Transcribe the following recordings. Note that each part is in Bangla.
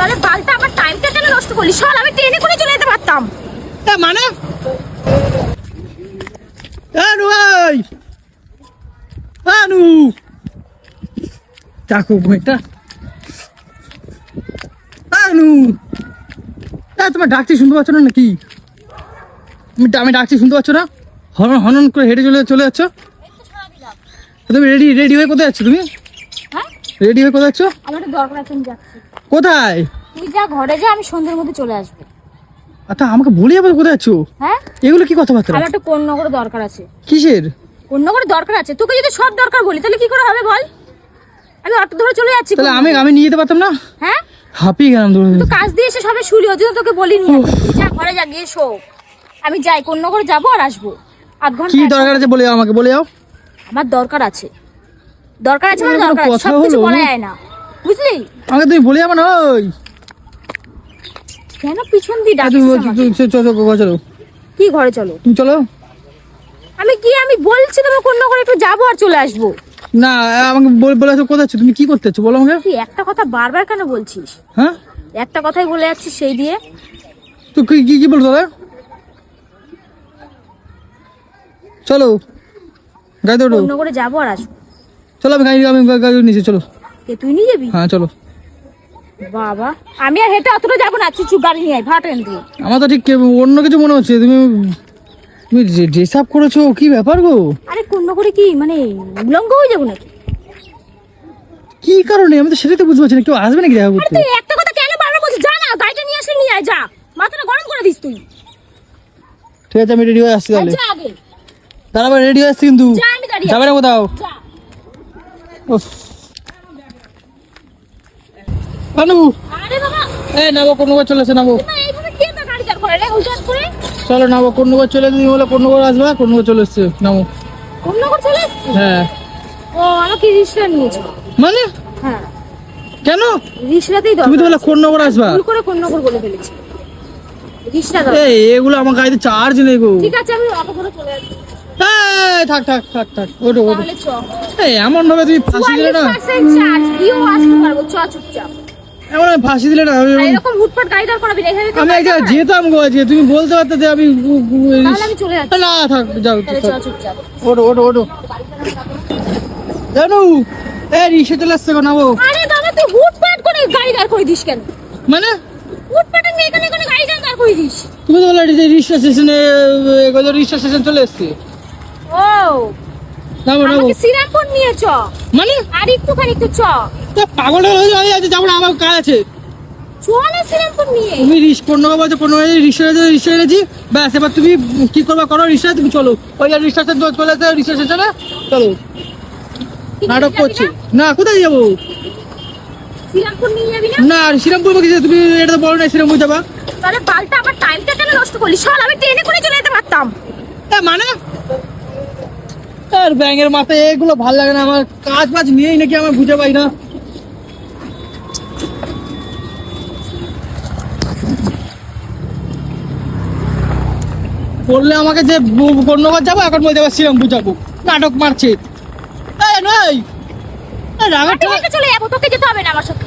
তাহলে বালটা আমার টাইমটা কেন নষ্ট করলি? সর আমি ট্রেনে করে চলে যেতে পারতাম। এ মানে? আনু ভাই আনু! চাকু এটা আনু! তোমার ডাকছি শুনতে পাচ্ছ না নাকি? আমি ডাকছি শুনতে পাচ্ছ না? হনন হনন করে হেঁটে চলে চলে যাচ্ছ? তুমি রেডি রেডি হয়ে কোথায় যাচ্ছ তুমি? হ্যাঁ? রেডি হয়ে কোথায় যাচ্ছ? আমার দরকার আছে যাচ্ছি। কোথায়? তুই যা ঘরে যা আমি সন্ধ্যের মধ্যে চলে আসব। আচ্ছা আমাকে বলি আবার কোথায় যাচ্ছ হ্যাঁ? এগুলো কি কথাবার্তা? আমার একটা কোন নগরে দরকার আছে। কিসের? কোন নগরে দরকার আছে? তোকে যদি সব দরকার বলি তাহলে কি করে হবে বল? আমি অটো ধরে চলে যাচ্ছি তাহলে আমি আমি নিয়ে যেতে পারতাম না? হ্যাঁ? হাঁপিয়ে গেলাম তো কাজ দিয়ে এসে সবে শুলি ওই তোকে বলিনি। যা ঘরে যা গিয়ে শো। আমি যাই কোন নগরে যাব আর আসব। আধ ঘণ্টা কি দরকার আছে বলে যাও আমাকে বলে যাও। আমার দরকার আছে। দরকার আছে মানে দরকার আছে সব কিছু বলা যায় না। বুঝলি? আমাকে তুমি বলে যাবে না ওই। কেন পিছন দিয়ে ডাকছিস চলো চলো ঘরে কি ঘরে চলো? তুমি চলো। আমি কি আমি বলছি তুমি কোন নগরে একটু যাব আর চলে আসব। না আমাকে বলে আছো কোথায় তুমি কি করতে বলো আমাকে। তুই একটা কথা বারবার কেন বলছিস? হ্যাঁ? একটা কথাই বলে যাচ্ছিস সেই দিয়ে। তো কি কি কি বলছো দাদা চলো। গাড়িতে ওঠো কোন নগরে যাব আর আসব। চলো আমি গাড়ি আমি গাড়ি নিচে চলো। কে তুই নিয়ে যাবি? হ্যাঁ চলো। বাবা আমি আর হেঁটে অতটা যাব না চুচু গাড়ি নিয়ে ভাড়া দিয়ে আমার তো ঠিক কে- অন্য কিছু মনে হচ্ছে তুমি তুমি ড্রেস আপ করেছ কি ব্যাপার গো? আরে কোন নগরে কি মানে উলঙ্গ হয়ে যাব নাকি? কি কারণে? আমি তো সেটাই তো বুঝতে পারছি না কেউ আসবে নাকি দেখা করতে? তুই একটা কথা কেন বারবার বলছিস? যা না গাড়িটা নিয়ে আসলে নিয়ে আয় যা। মাথাটা গরম করে দিস তুই। ঠিক আছে আমি রেডি হয়ে আসছি তাহলে। দাঁড়াবে রেডি হয়ে আসছি কিন্তু। যাবে না কোথাও। যা আরে বাবা। এ নাবো কোন নগর চলে এসে নাবো চলো নাবো কোন নগর চলে তুমি বলে কোন নগর আসবে কোন নগর চলে এসছে নামো। কোন চলে হ্যাঁ। ও আমাকে নিয়েছো। মানে? হ্যাঁ। কেন? রিক্সাতেই তুমি তো বলে কোন নগর আসবা? ভুল করে কোন বলে ফেলেছি। এই এগুলো আমার গাড়িতে চার্জ নেই গো। ঠিক আছে আমি অটো করে চলে যাচ্ছি এই, থাক থাক থাক থাক ওটো ওটো তাহলে চ। এই এমন ভাবে তুমি ফাঁসি দিলে না? এমন ভাবে ফাঁসি দিলে না আমি এরকম হুটপাট গাড়ি দাঁড় করাবি না এখানে আমি এক জায়গায় যেতাম গো আজকে তুমি বলতে পারতে যে আমি তাহলে আমি চলে যাচ্ছি। না থাক যাও চুপচাপ। ওটো ওটো ওটো জানু এ রিক্সা চলে আসছে গো নামো। আরে বাবা তুই হুটপাট করে গাড়ি দাঁড় করে দিস কেন? মানে? হুটপাটে নিয়ে এখানে এখানে গাড়ি দাঁড় করে দিস? তুমি তো বললে যে রিক্সা স্টেশনে এগুলো রিক্সা স্টেশন চলে এসছে। ও। আমাকে শ্রীরামপুর নিয়ে চ। মানে? আর একটুখানি একটু চ। তো পাগল হয়ে যাবে আজ যাব না আমার কাজ আছে। চ না শ্রীরামপুর নিয়ে। তুমি কোন রকম বলছো কোন রিক্সা রিক্সা এনেছি ব্যাস এবার তুমি কি করবা করো রিক্সা তুমি চলো। ওই যে রিক্সা চলে আসে রিক্সা স্টেশনে চলো। নাটক করছি। না? কোথায় যাব? শ্রীরামপুর নিয়ে যাবি না? শ্রীরামপুর বলছি তুমি এটা তো বলো না শ্রীরামপুর যাবা। তাহলে বালটা আমার টাইমটা কেন নষ্ট করলি? সর আমি ট্রেনে করে চলে যেতে পারতাম। মানে? আর ব্যাঙের মাথায় এগুলো ভালো লাগে না। আমার কাজ বাজ নিয়েই নাকি আমার বুঝে পাই না। বললে আমাকে যে কন্যগর যাব এখন বলতে পারছি শ্রীরামপুর যাব নাটক মারছে। রাগের ঠেলা চলে যাব তোকে যেতে হবে না আমার সাথে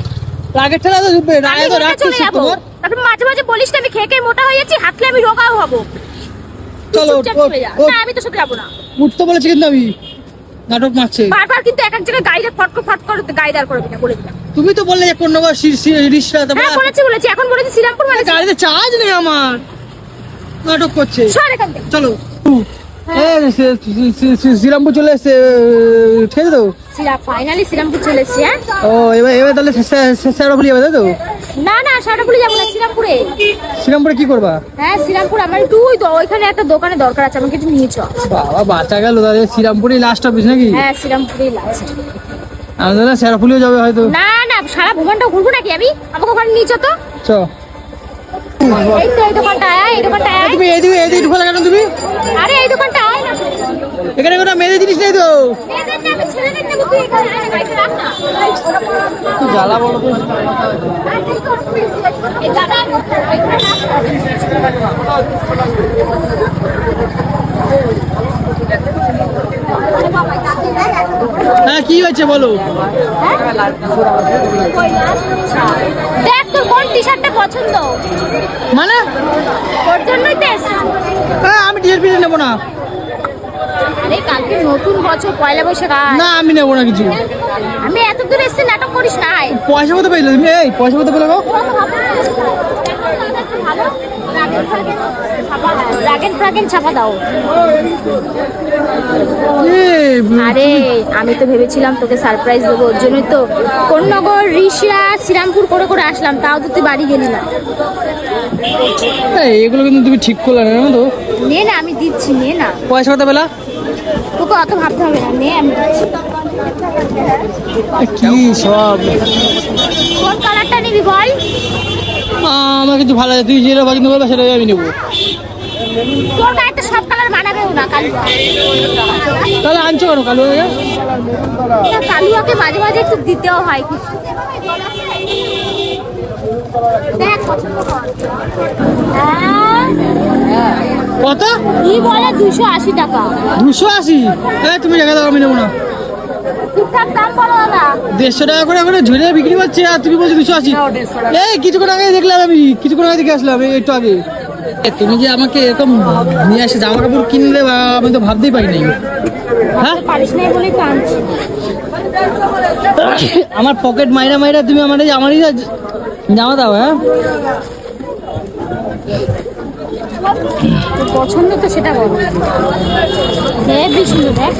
রাগের ঠেলা তো ঢুকবে রাগে তো হেঁটে চলে যাব। তারপর মাঝে মাঝে বলিস না আমি খেয়ে খেয়ে মোটা হয়ে যাচ্ছি হাঁটলে আমি রোগাও হব। চলো। না আমি তো সাথে যাব না। উঠতে বলেছি কিন্তু আমি নাটক মারছে বারবার কিন্তু এক এক জায়গায় গাড়িটা ফট করে ফট করে গাড়ি দাঁড় করবি না বলে দিলাম তুমি তো বললে যে কন্যগর রিক্সা হ্যাঁ বলেছি বলেছি এখন বলেছি শ্রীরামপুর মানে গাড়িতে চার্জ নেই আমার নাটক করছে সর এখান থেকে চলো শ্রীরামপুর চলে এসছে ঠিক আছে তো ফাইনালি শ্রীরামপুর চলে এসছি হ্যাঁ ও এবার এবার তাহলে স্যারা বলি যাবে তাই তো না না সারাপুরে যাব না শ্রীরামপুরে। শ্রীরামপুরে কি করবা? হ্যাঁ শ্রীরামপুর আমার একটু ওই ওইখানে একটা দোকানে দরকার আছে আমাকে একটু নিয়ে চ বাবা বাচ্চা গেল তাহলে শ্রীরামপুরই লাস্ট অফিস নাকি? হ্যাঁ শ্রীরামপুরেই লাস্ট আমি তাহলে স্যারাপুলিও যাবে হয়তো। না না সারা ভুবনটা ঘুরবো নাকি আমি? আমাকে ওখানে নিয়ে চ তো। চ। এই তো এই দোকানটা আয় এই দোকানটা আয় তুমি এইদিকে এইদিকে ঢুকে কেন তুমি? আরে এই দোকানটা আয় না। এখানে কোনো মেয়েদের জিনিস নেই তো? মেয়েদের না, আমি ছেলেদের নেব, তুই এখানে আয় না, গাড়িটা রাখ না। একটু জ্বালা বলো তো। হ্যাঁ কি হয়েছে বলো? দেখ তোর কোন পছন্দ? মানে? তোর জন্যই তো হ্যাঁ আমি ডিজেল ফিজেল নেব না। আরে কালকে নতুন বছর পয়লা বৈশাখ না আমি নেব না কিছু। আমি এত দূর এসছি নাটক করিস না পয়সা কত পেলে? তুমি এই পয়সা কত পেলে গো? ফ্রাগেন ছাপা দাও। আরে আমি তো ভেবেছিলাম তোকে সারপ্রাইজ দেবো ওর জন্যই তো। কোন্নগর ঋষিয়া শ্রীরামপুর করে করে আসলাম তাও তো তুই বাড়ি গেলি না। এগুলো কিন্তু তুমি ঠিক করলে না তো। নে না আমি দিচ্ছি নে না। পয়সা কত পেলা? তোকে অত ভাবতে হবে না নে আমি কি সব? কোন কালারটা নিবি বল? আমার কিছু ভালো লাগে। তুই যেটা পছন্দ করবে সেটাই আমি নেব। তোর গায়ে তো সব কালার মানাবেও না কালুয়া তাহলে আনছো কেন কালো কালুয়াকে মাঝে মাঝে একটু দিতেও হয় কিছু। দেখ পছন্দ কর। হ্যাঁ, কত? কি বলে দুশো আশি টাকা। দুশো আশি? এ তুমি জায়গা দাও আমি নেব না। ঠিকঠাক দাম বলো না। দেড়শো টাকা করে করে ঝুড়ে বিক্রি করছে আর তুমি বলছো দুশো আশি। এই কিছুক্ষণ আগে দেখলাম আমি কিছুক্ষণ আগে দেখে আসলাম একটু আগে। এ, তুমি যে আমাকে এরকম নিয়ে আসে জামা কাপড় কিনলে আমি তো ভাবতেই পারি নাই। হ্যাঁ? পারিস আমার পকেট মাইরা মাইরা তুমি আমার এই আমারই জামা দাও হ্যাঁ? পছন্দ তো সেটা বল। হেবি সুন্দর দেখ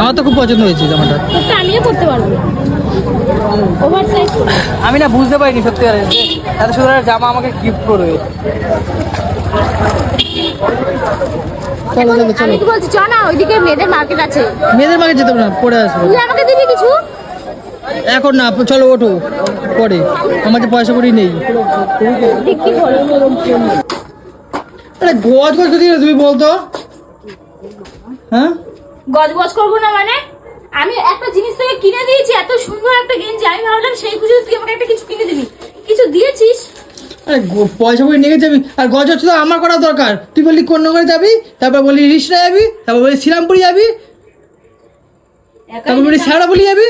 আমার তো খুব পছন্দ হয়েছে জামাটা। আমিও করতে পারব। ওভার সাইজ আমি না বুঝতে পারিনি সত্যি আর এত সুন্দর জামা আমাকে গিফট করবে। চলো চলো চলো। আমি কি বলছি চ না ওইদিকে মেয়েদের মার্কেট আছে। মেয়েদের মাকে যেতে না আসব। তুই আমাকে দিবি কিছু? এখন না চলো ওঠো। পরে। আমার পয়সা করি নেই। আরে গজ গজ কোথায় তুমি বলতো? হ্যাঁ? গজগজ করব না মানে? আমি একটা জিনিস তোকে কিনে দিয়েছি এত সুন্দর একটা গেঞ্জি। আমি ভাবলাম সেই খুশি তুই আমাকে একটা কিছু কিনে দিবি। কিছু দিয়েছিস? আরে পয়সা করে নিয়ে যাবি? আর গজ হচ্ছে তো আমার করা দরকার। তুই বললি কোন নগরে যাবি তারপর বললি রিসরা যাবি তারপর বললি শ্রীরামপুরি যাবি তারপর বললি শ্যাওড়াপুলি যাবি।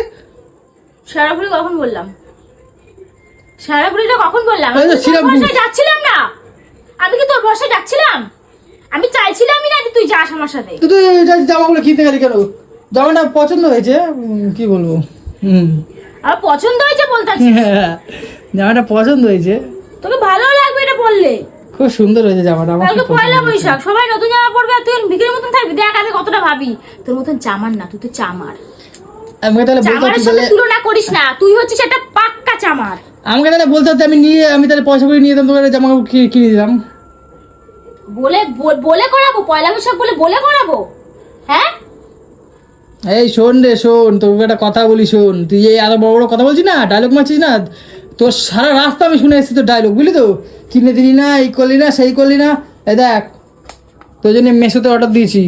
সারাপুরি কখন বললাম? সারাপুরিটা কখন বললাম? আমি যাচ্ছিলাম না। আমি কি তোর বাসায় যাচ্ছিলাম? আমি চাইছিলামই না যে তুই যাস আমার সাথে। তুই জামাগুলো কিনতে গেলি কেন? জামাটা পছন্দ হয়েছে কি বলব? হুম। আর পছন্দ হয়েছে বলতে জামাটা পছন্দ হয়েছে। তোকে ভালো লাগবে এটা বললে খুব সুন্দর হয়েছে জামাটা আমার কালকে পয়লা। বৈশাখ সবাই নতুন জামা পরবে আর তুই ভিকির মতন থাকবি? দেখ আমি কতটা ভাবি। তোর মতন চামার না তুই তো চামার। আমাকে তাহলে বলতে তুলনা করিস না তুই হচ্ছিস একটা পাক্কা চামার। আমাকে তাহলে বলতে হতো আমি নিয়ে আমি তাহলে পয়সা করে নিয়ে যেতাম তোমার জামা কাপড় কিনে দিতাম বলে বলে করাবো? পয়লা বৈশাখ বলে বলে করাবো? হ্যাঁ? এই শোন রে শোন তোকে একটা কথা বলি শোন। তুই এই এত বড় বড় কথা বলছিস না? ডায়লগ মারছিস না? তোর সারা রাস্তা আমি শুনে এসেছি তোর ডায়লগ বুঝলি তো? কিনে দিলি না এই করলি না সেই করলি না। এই দেখ তোর জন্য মেসোতে অর্ডার দিয়েছি।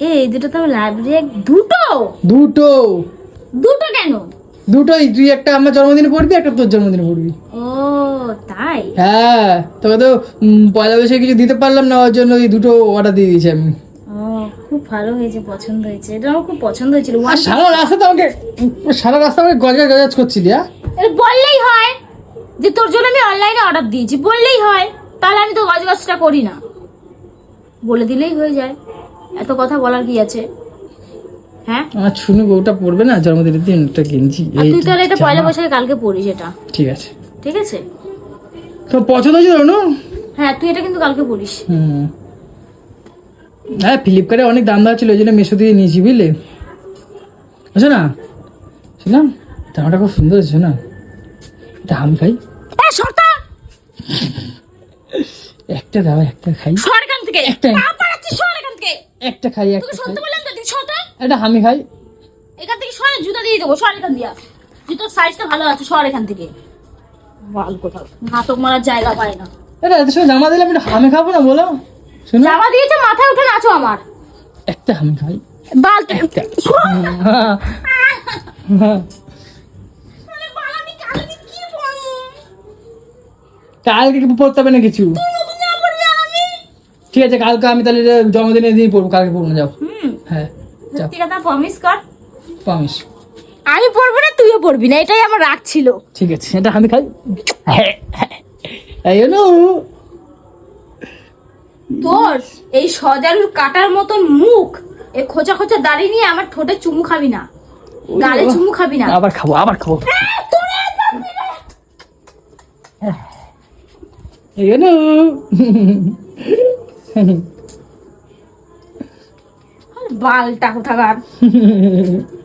এই দুটো তো লাইব্রেরি দুটো? দুটো। দুটো কেন? দুটোই তুই একটা আমার জন্মদিনে পড়বি একটা তোর জন্মদিনে পড়বি। ও তাই? হ্যাঁ তোকে তো পয়লা বৈশাখে কিছু দিতে পারলাম না ওর জন্য ওই দুটো অর্ডার দিয়ে দিয়েছি আমি। ও খুব ভালো হয়েছে পছন্দ হয়েছে। এটা আমার খুব পছন্দ হয়েছিল। আর সারা রাস্তা তো আমাকে সারা রাস্তা আমাকে গজাজ করছিলি হ্যাঁ? বললেই হয় যে তোর জন্য আমি অনলাইনে অর্ডার দিয়েছি। বললেই হয় তাহলে আমি তো গজগজটা করি না। বলে দিলেই হয়ে যায়। এত কথা বলার কি আছে? হ্যাঁ? আমার শুনি বউটা পড়বে না? জন্মদিনের দিন একটা গেঞ্জি। আর তুই তাহলে এটা। পয়লা বৈশাখে কালকে পড়িস এটা ঠিক আছে। ঠিক আছে? তো পছন্দ হয়েছে না হ্যাঁ তুই এটা কিন্তু কালকে পড়িস। হুম। হ্যাঁ ফ্লিপকার্টে অনেক দাম দেওয়া ছিল ওই জন্য মেশো দিয়ে নিয়েছি বুঝলে? আচ্ছা না? শোনা জামাটা খুব সুন্দর হয়েছে না এটা আমি খাই। একটা দাও একটা খাই। সর এখান থেকে। একটা। খাই একটা খাই। বললাম সরতা এটা আমি খাই। এখান থেকে সরে জুতা দিয়ে দেবো সর এখান দিয়া। জুতোর সাইজটা ভালো আছে সর এখান থেকে। বাল কোথাও। নাটক মারার জায়গা পায় না। এটা এত সময় জামা দিলাম এটা আমি খাব না বলো? শোনো। জামা দিয়েছে মাথায় উঠে নাচো আমার। একটা আমি খাই। বাল একটা। হ্যাঁ, হ্যাঁ। কালকে কি পড়তে হবে না কিছু? ঠিক আছে কালকে আমি তাহলে এটা জন্মদিনের দিন পড়ব কালকে পড়ব যাও। হ্যাঁ। সত্যি কথা প্রমিস কর। প্রমিস আমি পরবো না তুইও পড়বি না এটাই আমার রাগ ছিল। ঠিক আছে এটা আমি খাই। হ্যাঁ হ্যাঁ। তোর এই সজারুর কাটার মতন মুখ এই খোঁচা খোঁচা দাড়ি নিয়ে আমার ঠোঁটে চুমু খাবি না। গালে চুমু খাবি না। আবার খাব আবার খাব। এই হলো বালটা কোথাকার?